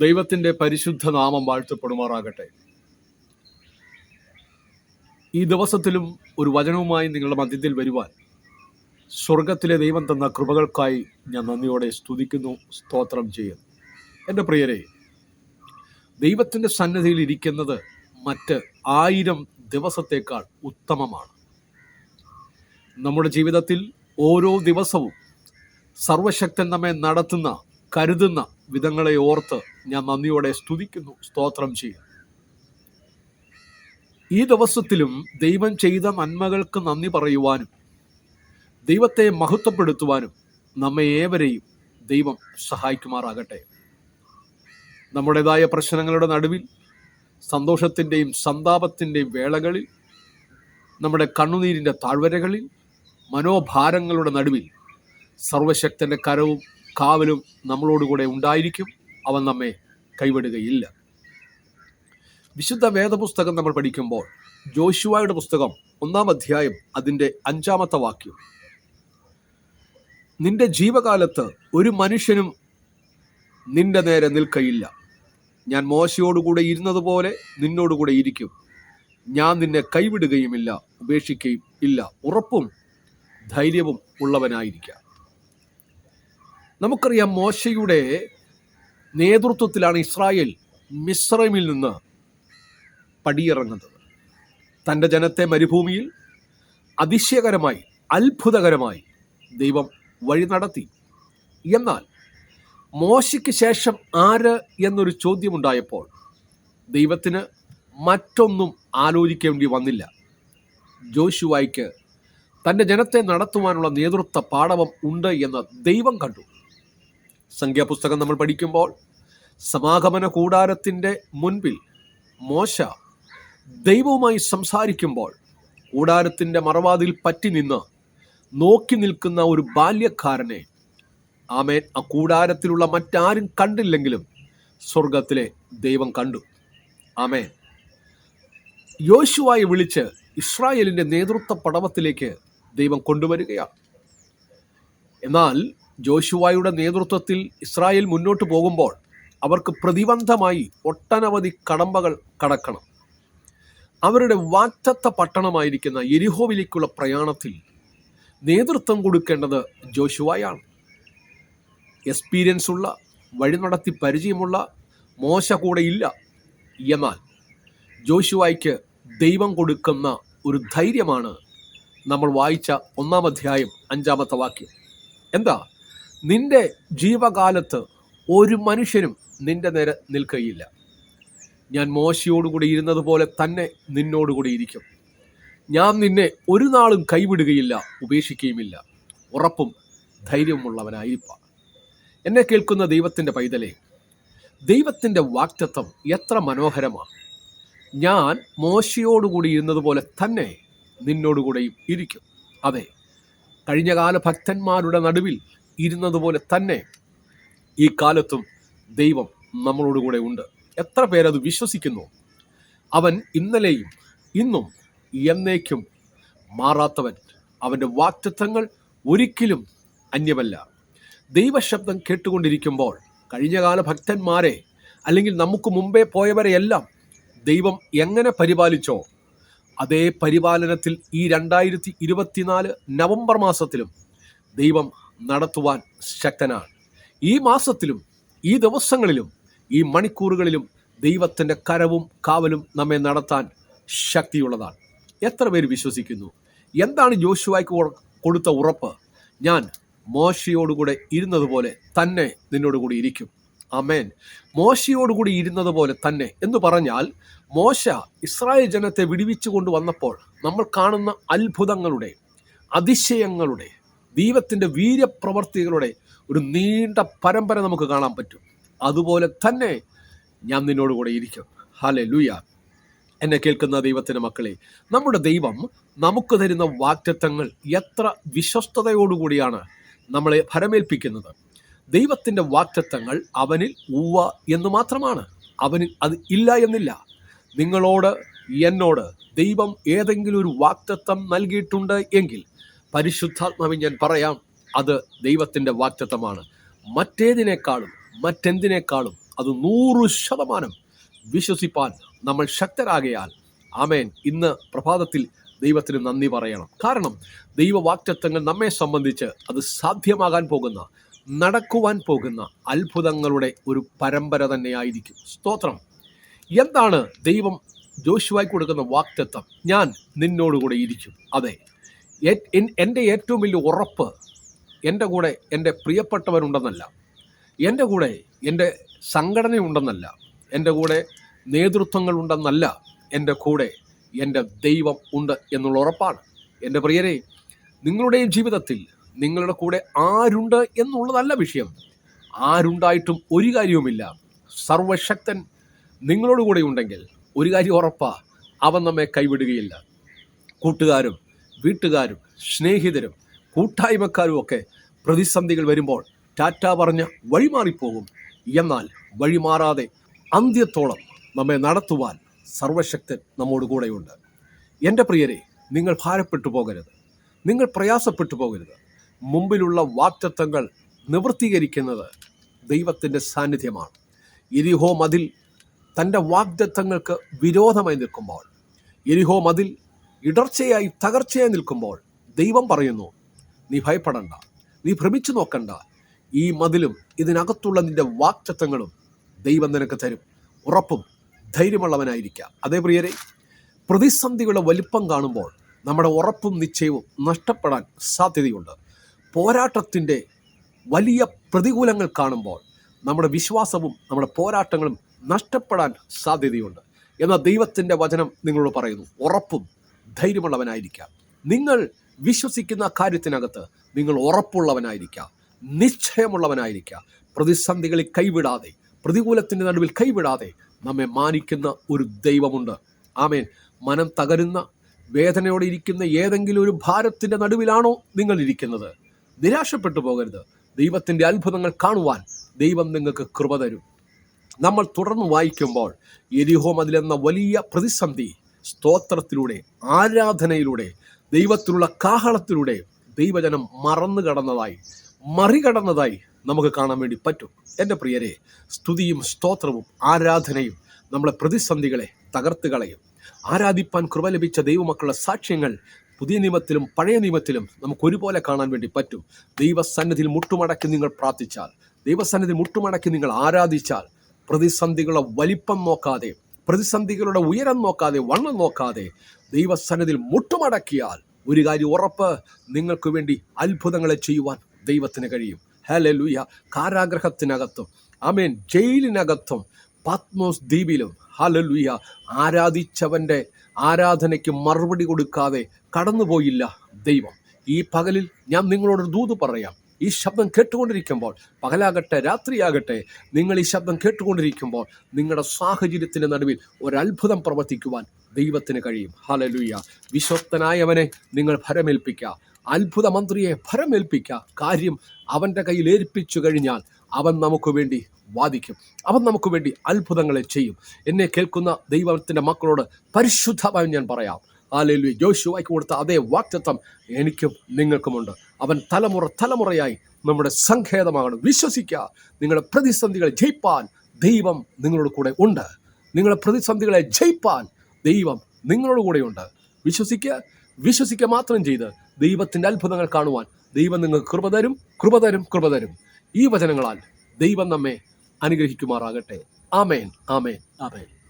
ദൈവത്തിന്റെ പരിശുദ്ധ നാമം വാഴ്ത്തപ്പെടുമാറാകട്ടെ. ഈ ദിവസത്തിലും ഒരു വചനവുമായി നിങ്ങളുടെ മധ്യത്തിൽ വരുവാൻ സ്വർഗത്തിലെ ദൈവം തന്ന കൃപകൾക്കായി ഞാൻ നന്ദിയോടെ സ്തുതിക്കുന്നു സ്തോത്രം ചെയ്യുന്നു. എന്റെ പ്രിയരെ ദൈവത്തിന്റെ സന്നദ്ധിയിൽ ഇരിക്കുന്നത് മറ്റ് ആയിരം ദിവസത്തേക്കാൾ ഉത്തമമാണ്. നമ്മുടെ ജീവിതത്തിൽ ഓരോ ദിവസവും സർവശക്തൻ നമ്മെ നടത്തുന്ന കരുതുന്ന വിധങ്ങളെ ഓർത്ത് ഞാൻ നന്ദിയോടെ സ്തുതിക്കുന്നു സ്തോത്രം ചെയ്യും ഈ ദിവസത്തിലും ദൈവം ചെയ്ത നന്മകൾക്ക് നന്ദി പറയുവാനും ദൈവത്തെ മഹത്വപ്പെടുത്തുവാനും നമ്മെ ഏവരെയും ദൈവം സഹായിക്കുമാറാകട്ടെ. നമ്മുടേതായ പ്രശ്നങ്ങളുടെ നടുവിൽ സന്തോഷത്തിന്റെയും സന്താപത്തിന്റെയും വേളകളിൽ നമ്മുടെ കണ്ണുനീരിന്റെ താഴ്വരകളിൽ മനോഭാരങ്ങളുടെ നടുവിൽ സർവശക്തന്റെ കരവും കാവലും നമ്മളോടുകൂടെ ഉണ്ടായിരിക്കും. അവൻ നമ്മെ കൈവിടുകയില്ല. വിശുദ്ധ വേദപുസ്തകം നമ്മൾ പഠിക്കുമ്പോൾ ജോഷുവായുടെ പുസ്തകം ഒന്നാം അധ്യായം അതിന്റെ അഞ്ചാമത്തെ വാക്യം. നിന്റെ ജീവകാലത്ത് ഒരു മനുഷ്യനും നിന്റെ നേരെ നിൽക്കയില്ല. ഞാൻ മോശയോടുകൂടെ ഇരുന്നതുപോലെ നിന്നോടുകൂടെ ഇരിക്കും. ഞാൻ നിന്നെ കൈവിടുകയുമില്ല ഉപേക്ഷിക്കുകയും ഇല്ല. ഉറപ്പും ധൈര്യവും ഉള്ളവനായിരിക്കാം. നമുക്കറിയാം മോശയുടെ നേതൃത്വത്തിലാണ് ഇസ്രായേൽ മിശ്രമിൽ നിന്ന് പടിയിറങ്ങുന്നത്. തന്റെ ജനത്തെ മരുഭൂമിയിൽ അതിശയകരമായി അത്ഭുതകരമായി ദൈവം വഴി നടത്തി. എന്നാൽ മോശയ്ക്ക് ശേഷം ആര് എന്നൊരു ചോദ്യമുണ്ടായപ്പോൾ ദൈവത്തിന് മറ്റൊന്നും ആലോചിക്കേണ്ടി വന്നില്ല. ജോഷുവായിക്ക് തന്റെ ജനത്തെ നടത്തുവാനുള്ള നേതൃത്വ പാടവം ഉണ്ട് എന്ന് ദൈവം കണ്ടു. സംഖ്യാപുസ്തകം നമ്മൾ പഠിക്കുമ്പോൾ സമാഗമന കൂടാരത്തിന്റെ മുൻപിൽ മോശ ദൈവവുമായി സംസാരിക്കുമ്പോൾ കൂടാരത്തിന്റെ മറവാതിൽ പറ്റി നിന്ന് നോക്കി നിൽക്കുന്ന ഒരു ബാല്യക്കാരനെ ആമേൻ ആ കൂടാരത്തിലുള്ള മറ്റാരും കണ്ടില്ലെങ്കിലും സ്വർഗത്തിലെ ദൈവം കണ്ടു. ആമേൻ. യോശുവായി വിളിച്ച് ഇസ്രായേലിന്റെ നേതൃത്വ പടവത്തിലേക്ക് ദൈവം കൊണ്ടുവരികയാണ്. എന്നാൽ ജോഷുവായുടെ നേതൃത്വത്തിൽ ഇസ്രായേൽ മുന്നോട്ട് പോകുമ്പോൾ അവർക്ക് പ്രതിബന്ധമായി ഒട്ടനവധി കടമ്പകൾ കടക്കണം. അവരുടെ വാറ്റത്ത പട്ടണമായിരിക്കുന്ന എരിഹോവിലേക്കുള്ള പ്രയാണത്തിൽ നേതൃത്വം കൊടുക്കേണ്ടത് ജോഷുവായാണ്. എക്സ്പീരിയൻസ് ഉള്ള വഴി നടത്തി പരിചയമുള്ള മോശ കൂടെ ഇല്ല എന്നാൽ ജോഷുവായ്ക്ക് ദൈവം കൊടുക്കുന്ന ഒരു ധൈര്യമാണ് നമ്മൾ വായിച്ച ഒന്നാം അധ്യായം അഞ്ചാമത്തെ വാക്യം. എന്താ? നിന്റെ ജീവകാലത്ത് ഒരു മനുഷ്യനും നിന്റെ നേരെ നിൽക്കുകയില്ല ഞാൻ മോശയോടുകൂടി ഇരുന്നത് പോലെ തന്നെ നിന്നോടുകൂടി ഇരിക്കും. ഞാൻ നിന്നെ ഒരു നാളും കൈവിടുകയില്ല ഉപേക്ഷിക്കുകയുമില്ല ഉറപ്പും ധൈര്യമുള്ളവനായിരിക്കാം എന്നെ കേൾക്കുന്ന ദൈവത്തിന്റെ പൈതലെ ദൈവത്തിന്റെ വാക്തത്വം എത്ര മനോഹരമാണ് ഞാൻ മോശയോടുകൂടി ഇരുന്നതുപോലെ തന്നെ നിന്നോടുകൂടെയും ഇരിക്കും. അതെ കഴിഞ്ഞകാല ഭക്തന്മാരുടെ നടുവിൽ ഇരുന്നതുപോലെ തന്നെ ഈ കാലത്തും ദൈവം നമ്മളോടുകൂടെ ഉണ്ട്. എത്ര പേരത് വിശ്വസിക്കുന്നു? അവൻ ഇന്നലെയും ഇന്നും എന്നേക്കും മാറാത്തവൻ. അവന്റെ വാക്തത്വങ്ങൾ ഒരിക്കലും അന്യമല്ല. ദൈവശബ്ദം കേട്ടുകൊണ്ടിരിക്കുമ്പോൾ കഴിഞ്ഞകാല ഭക്തന്മാരെ അല്ലെങ്കിൽ നമുക്ക് മുമ്പേ പോയവരെയെല്ലാം ദൈവം എങ്ങനെ പരിപാലിച്ചോ അതേ പരിപാലനത്തിൽ ഈ രണ്ടായിരത്തി ഇരുപത്തിനാല് നവംബർ മാസത്തിലും ദൈവം നടത്തുവാൻ ശക്തനാണ്. ഈ മാസത്തിലും ഈ ദിവസങ്ങളിലും ഈ മണിക്കൂറുകളിലും ദൈവത്തിന്റെ കരവും കാവലും നമ്മെ നടത്താൻ ശക്തിയുള്ളതാണ്. എത്ര പേര് വിശ്വസിക്കുന്നു? എന്താണ് ജോഷുവായ്ക്ക് കൊടുത്ത ഉറപ്പ്? ഞാൻ മോശയോടുകൂടെ ഇരുന്നതുപോലെ തന്നെ നിന്നോടുകൂടി ഇരിക്കും. അമേൻ മോശയോടുകൂടി ഇരുന്നതുപോലെ തന്നെ. എന്ന് പറഞ്ഞാൽ മോശ ഇസ്രായേൽ ജനത്തെ വിടുവിച്ചു കൊണ്ടുവന്നപ്പോൾ നമ്മൾ കാണുന്ന അത്ഭുതങ്ങളുടെ അതിശയങ്ങളുടെ ദൈവത്തിന്റെ വീര്യപ്രവർത്തികളുടെ ഒരു നീണ്ട പരമ്പര നമുക്ക് കാണാൻ പറ്റും. അതുപോലെ തന്നെ ഞാൻ നിന്നോടുകൂടെ ഇരിക്കും. ഹലേ ലൂയ എന്നെ കേൾക്കുന്ന ദൈവത്തിന്റെ മക്കളെ നമ്മുടെ ദൈവം നമുക്ക് തരുന്ന വാക്റ്റത്വങ്ങൾ എത്ര വിശ്വസ്തയോടുകൂടിയാണ് നമ്മളെ ഫലമേൽപ്പിക്കുന്നത് ദൈവത്തിന്റെ വാക്റ്റത്വങ്ങൾ അവനിൽ ഉവ്വ എന്ന് മാത്രമാണ്. അവനിൽ അത് ഇല്ല എന്നില്ല. നിങ്ങളോട് എന്നോട് ദൈവം ഏതെങ്കിലും ഒരു വാക്തത്വം നൽകിയിട്ടുണ്ട് എങ്കിൽ പരിശുദ്ധാത്മാവിൽ ഞാൻ പറയാം അത് ദൈവത്തിന്റെ വാക്തത്വമാണ് മറ്റേതിനേക്കാളും മറ്റെന്തിനേക്കാളും അത് നൂറ് ശതമാനം വിശ്വസിപ്പാൻ നമ്മൾ ശക്തരാകയാൽ ആമേൻ ഇന്ന് പ്രഭാതത്തിൽ ദൈവത്തിന് നന്ദി പറയണം. കാരണം ദൈവവാക്തത്വങ്ങൾ നമ്മെ സംബന്ധിച്ച് അത് സാധ്യമാകാൻ പോകുന്ന നടക്കുവാൻ പോകുന്ന അത്ഭുതങ്ങളുടെ ഒരു പരമ്പര തന്നെയായിരിക്കും. സ്തോത്രം. എന്താണ് ദൈവം ജോഷുവായി കൊടുക്കുന്ന വാക്തത്വം ഞാൻ നിന്നോടുകൂടെ ഇരിക്കും. അതെ. എന്റെ ഏറ്റവും വലിയ ഉറപ്പ് എന്റെ കൂടെ എന്റെ പ്രിയപ്പെട്ടവരുണ്ടെന്നല്ല. എന്റെ കൂടെ എന്റെ സംഘടനയുണ്ടെന്നല്ല. എന്റെ കൂടെ നേതൃത്വങ്ങളുണ്ടെന്നല്ല എന്റെ കൂടെ എന്റെ ദൈവം ഉണ്ട് എന്നുള്ള ഉറപ്പാണ്. എന്റെ പ്രിയരെ നിങ്ങളുടെയും ജീവിതത്തിൽ നിങ്ങളുടെ കൂടെ ആരുണ്ട് എന്നുള്ളതല്ല വിഷയം. ആരുണ്ടായിട്ടും ഒരു കാര്യവുമില്ല. സർവശക്തൻ നിങ്ങളോട് കൂടെ ഉണ്ടെങ്കിൽ ഒരു കാര്യം ഉറപ്പാ അവൻ നമ്മെ കൈവിടുകയില്ല. കൂട്ടുകാരും വീട്ടുകാരും സ്നേഹിതരും കൂട്ടായ്മക്കാരും ഒക്കെ പ്രതിസന്ധികൾ വരുമ്പോൾ ടാറ്റ പറഞ്ഞ് വഴിമാറിപ്പോകും എന്നാൽ വഴിമാറാതെ അന്ത്യത്തോളം നമ്മെ നടത്തുവാൻ സർവശക്തൻ നമ്മോട് കൂടെയുണ്ട്. എന്റെ പ്രിയരെ നിങ്ങൾ ഭാരപ്പെട്ടു പോകരുത്. നിങ്ങൾ പ്രയാസപ്പെട്ടു പോകരുത്. മുമ്പിലുള്ള വാക്തത്വങ്ങൾ നിവൃത്തീകരിക്കുന്നത് ദൈവത്തിന്റെ സാന്നിധ്യമാണ്. എരിഹോ മതിൽ തന്റെ വാഗ്ദത്തങ്ങൾക്ക് വിരോധമായി നിൽക്കുമ്പോൾ എരിഹോ മതിൽ ഇടർച്ചയായി തകർച്ചയായി നിൽക്കുമ്പോൾ ദൈവം പറയുന്നു നീ ഭയപ്പെടണ്ട നീ ഭ്രമിച്ചു നോക്കണ്ട. ഈ മതിലും ഇതിനകത്തുള്ള നിന്റെ വാക്ചത്വങ്ങളും ദൈവം നിനക്ക് തരും. ഉറപ്പും ധൈര്യമുള്ളവനായിരിക്കാം. അതേ പ്രിയരെ പ്രതിസന്ധികളുടെ വലിപ്പം കാണുമ്പോൾ നമ്മുടെ ഉറപ്പും നിശ്ചയവും നഷ്ടപ്പെടാൻ സാധ്യതയുണ്ട്. പോരാട്ടത്തിന്റെ വലിയ പ്രതികൂലങ്ങൾ കാണുമ്പോൾ നമ്മുടെ വിശ്വാസവും നമ്മുടെ പോരാട്ടങ്ങളും നഷ്ടപ്പെടാൻ സാധ്യതയുണ്ട്. എന്നാൽ ദൈവത്തിന്റെ വചനം നിങ്ങളോട് പറയുന്നു ഉറപ്പും ധൈര്യമുള്ളവനായിരിക്കാം. നിങ്ങൾ വിശ്വസിക്കുന്ന കാര്യത്തിനകത്ത് നിങ്ങൾ ഉറപ്പുള്ളവനായിരിക്കാം. നിശ്ചയമുള്ളവനായിരിക്കാം. പ്രതിസന്ധികളിൽ കൈവിടാതെ പ്രതികൂലത്തിന്റെ നടുവിൽ കൈവിടാതെ നമ്മെ മാനിക്കുന്ന ഒരു ദൈവമുണ്ട്. ആമേൻ. മനം തകരുന്ന വേദനയോടെ ഇരിക്കുന്ന ഏതെങ്കിലും ഒരു ഭാരത്തിന്റെ നടുവിലാണോ നിങ്ങൾ ഇരിക്കുന്നത്? നിരാശപ്പെട്ടു പോകരുത്. ദൈവത്തിന്റെ അത്ഭുതങ്ങൾ കാണുവാൻ ദൈവം നിങ്ങൾക്ക് കൃപ തരും. നമ്മൾ തുടർന്ന് വായിക്കുമ്പോൾ എരിഹോം അതിലെന്ന വലിയ പ്രതിസന്ധി സ്തോത്രത്തിലൂടെ ആരാധനയിലൂടെ ദൈവത്തിലുള്ള കാഹളത്തിലൂടെ ദൈവജനം മറന്നു കടന്നതായി മറികടന്നതായി നമുക്ക് കാണാൻ വേണ്ടി പറ്റും. എന്റെ പ്രിയരെ സ്തുതിയും സ്തോത്രവും ആരാധനയും നമ്മളെ പ്രതിസന്ധികളെ തകർത്ത് കളയും. ആരാധിപ്പാൻ കൃപ ലഭിച്ച ദൈവമക്കളുടെ സാക്ഷ്യങ്ങൾ പുതിയ നിയമത്തിലും പഴയ നിയമത്തിലും നമുക്ക് ഒരുപോലെ കാണാൻ വേണ്ടി പറ്റും. ദൈവസന്നിധിയിൽ മുട്ടുമടക്കി നിങ്ങൾ പ്രാർത്ഥിച്ചാൽ ദൈവസന്നിധി മുട്ടുമടക്കി നിങ്ങൾ ആരാധിച്ചാൽ പ്രതിസന്ധികളെ വലിപ്പം നോക്കാതെ പ്രതിസന്ധികളുടെ ഉയരം നോക്കാതെ വണ്ണം നോക്കാതെ ദൈവസന്നിധിയിൽ മുട്ടുമടക്കിയാൽ ഒരു കാര്യം ഉറപ്പ് നിങ്ങൾക്ക് വേണ്ടി അത്ഭുതങ്ങളെ ചെയ്യുവാൻ ദൈവത്തിന് കഴിയും. ഹലലുയ കാരാഗ്രഹത്തിനകത്തും ആമേൻ ജയിലിനകത്തും പത്മോസ് ദ്വീപിലും ഹലലുയ ആരാധിച്ചവന്റെ ആരാധനയ്ക്ക് മറുപടി കൊടുക്കാതെ കടന്നുപോയില്ല ദൈവം. ഈ പകലിൽ ഞാൻ നിങ്ങളോട് ദൂത് പറയാം. ഈ ശബ്ദം കേട്ടുകൊണ്ടിരിക്കുമ്പോൾ പകലാകട്ടെ രാത്രിയാകട്ടെ നിങ്ങൾ ഈ ശബ്ദം കേട്ടുകൊണ്ടിരിക്കുമ്പോൾ നിങ്ങളുടെ സാഹചര്യത്തിന്റെ നടുവിൽ ഒരത്ഭുതം പ്രവർത്തിക്കുവാൻ ദൈവത്തിന് കഴിയും. ഹാലലുയ്യ വിശ്വസ്തനായവനെ നിങ്ങൾ ഭരമേൽപ്പിക്കുക. അത്ഭുത മന്ത്രിയെ ഭരമേൽപ്പിക്കുക. കാര്യം അവന്റെ കയ്യിൽ ഏൽപ്പിച്ചു കഴിഞ്ഞാൽ അവൻ നമുക്ക് വേണ്ടി വാദിക്കും. അവൻ നമുക്ക് വേണ്ടി അത്ഭുതങ്ങളെ ചെയ്യും. എന്നെ കേൾക്കുന്ന ദൈവത്തിന്റെ മക്കളോട് പരിശുദ്ധമായി ഞാൻ പറയാം. ആലേലു ജോഷുവായിക്ക് കൊടുത്ത അതേ വാക്തത്വം എനിക്കും നിങ്ങൾക്കുമുണ്ട്. അവൻ തലമുറ തലമുറയായി നമ്മുടെ സങ്കേതമാണ്. വിശ്വസിക്കുക നിങ്ങളുടെ പ്രതിസന്ധികളെ ജയിപ്പാൻ ദൈവം നിങ്ങളുടെ കൂടെ ഉണ്ട്. നിങ്ങളുടെ പ്രതിസന്ധികളെ ജയിപ്പാൻ ദൈവം നിങ്ങളുടെ കൂടെയുണ്ട് വിശ്വസിക്കുക വിശ്വസിക്കുക മാത്രം ചെയ്ത് ദൈവത്തിന്റെ അത്ഭുതങ്ങൾ കാണുവാൻ ദൈവം നിങ്ങൾക്ക് കൃപ തരും കൃപ തരും കൃപ തരും. ഈ വചനങ്ങളാൽ ദൈവം നമ്മെ അനുഗ്രഹിക്കുമാറാകട്ടെ. ആമേൻ ആമേൻ ആമേൻ.